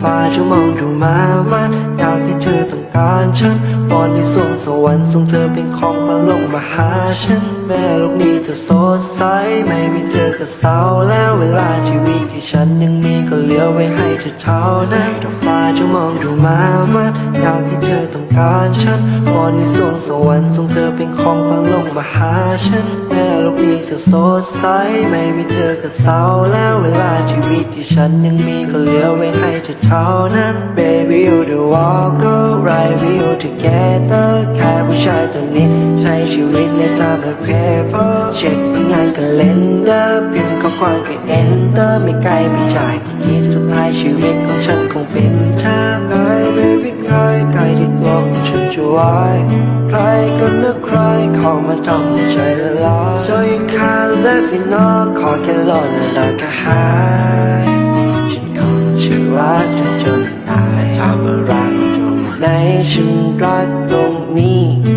ฟ้าจะมองดูมาวันอยากให้เธอต้องการฉันบอนในสวงสวรรค์ส่งเธอเป็นของขวัญลงมาหาฉัน แม่โลกนี้เธอสดใสไม่มีเธอก็เศร้าแล้วเวลาชีวิตที่ฉันยังมีก็เหลือไว้ให้เธอเท่านั้นถ้าฟ้าจะมองดูมาวันอยากให้เธอต้องการฉันบอนในสวงสวรรค์ส่งเธอเป็นของขวัญลงมาหาฉันแม่โลกนี้เธอสดใสไม่มีเธอก็เศร้าแล้วเวลาชีวิตที่ฉันยังมีก็เหลือไว้ให้เธอเท่านั้น Baby you the walker right we you together แค่ผู้ชายตัวนี้ ใช้ชีวิตในตามแบบ paper เช็คงานกับเลนเดอร์พิมพ์ข้อความกับ enter ไม่ไกลไม่จ่ายที่คิดสุดท้ายชีวิตของฉันคงเป็นเธอไกล baby ไกลไกลที่ตัวของฉันจะไว้ใครกันนะใครเข้ามาทำให้ใจละลาย so you can't let me know ขอแค่รอและเราก็หายฉันคงจะรักจนจนตายทำอะไรตรงไหนฉันรักตรงนี้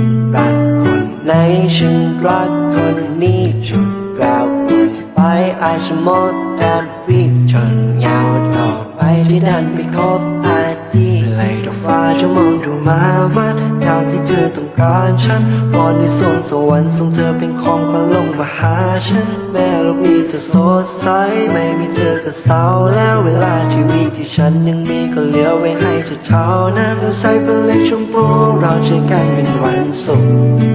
ไหนฉันรักคนนี้จุดแววอุ่นไปไอสมดแทนวีจนยาวต่อไปที่ดันไปคบอาทีเลยดอกฟ้าจะมองดูมาวันอยากให้เธอต้องการฉันวอนในสวงสวรรค์ส่งเธอเป็นของขวัญลงมาหาฉัน แม่โลกนี้เธอสดใสไม่มีเธอก็เศร้าแล้วเวลา ที่ฉันยังมีก็เหลือไว้ให้เธอเท่านั้นเธอใส่เป็นเล็กชมพูเราเจอกันเป็นวันศุกร์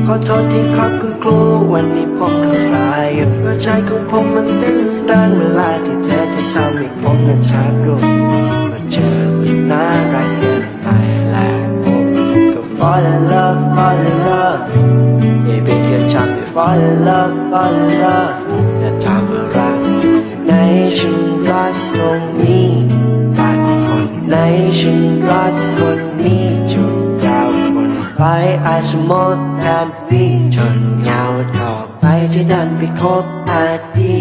ขอโทษที่ครับคุณครู วันนี้ผมขับลายอยู่หัวใจของผมมันเต้นรันเวลาที่เธอจะทำให้ผมนั้นชาบรุมาเจอมันน่ารักเกินไปและผมก็ fall in love fall in love baby เธอทำให้ fall in love fall in love จะทำอะไรในฉันรักตรงนี้ ในฉันรักคนนี้จุดยาวคนไปอาสมดแทนพี่จนยาวต่อไปที่ดันไปคบอาที